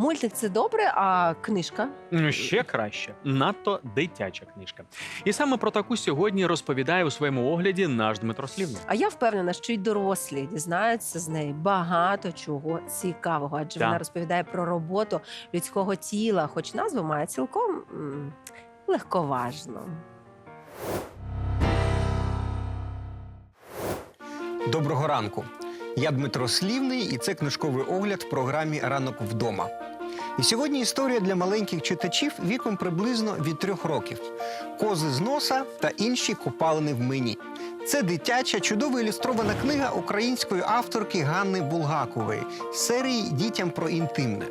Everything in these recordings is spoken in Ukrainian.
Мультик це добре, а книжка? Ну, Ще краще, надто дитяча книжка. І саме про таку сьогодні розповідає у своєму огляді наш Дмитро Слівний. А я впевнена, що й дорослі дізнаються з неї багато чого цікавого, адже Так. вона розповідає про роботу людського тіла, хоч назву має цілком м, легковажно. Доброго ранку. Я Дмитро Слівний, і це книжковий огляд в програмі Ранок вдома. І сьогодні історія для маленьких читачів віком приблизно від трьох років: кози з носа та інші копалини в мені. Це дитяча, чудово ілюстрована книга української авторки Ганни Булгакової з серії Дітям про інтимне.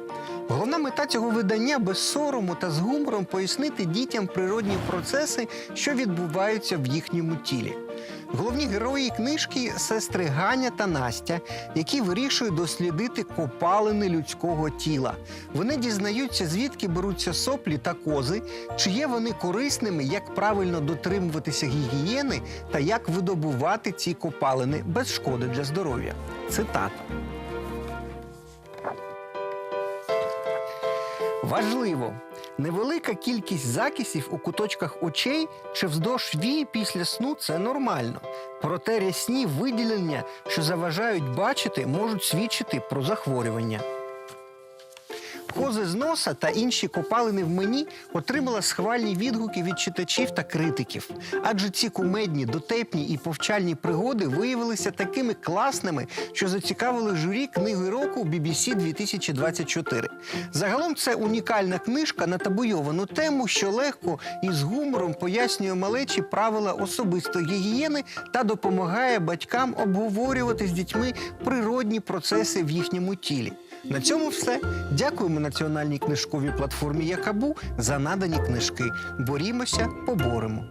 Головна мета цього видання без сорому та з гумором пояснити дітям природні процеси, що відбуваються в їхньому тілі. Головні герої книжки сестри Ганя та Настя, які вирішують дослідити копалини людського тіла. Вони дізнаються, звідки беруться соплі та кози, чи є вони корисними, як правильно дотримуватися гігієни та як видобувати ці копалини без шкоди для здоров'я. Цитата. Важливо, невелика кількість закисів у куточках очей чи вздовж вії після сну це нормально. Проте рясні виділення, що заважають бачити, можуть свідчити про захворювання. Кози з носа та інші копалини в мені отримала схвальні відгуки від читачів та критиків. Адже ці кумедні, дотепні і повчальні пригоди виявилися такими класними, що зацікавили журі книги року BBC 2024. Загалом це унікальна книжка на табуйовану тему, що легко і з гумором пояснює малечі правила особистої гігієни та допомагає батькам обговорювати з дітьми природні процеси в їхньому тілі. На цьому все. Дякуємо національній книжковій платформі Якабу за надані книжки. Борімося, поборемо.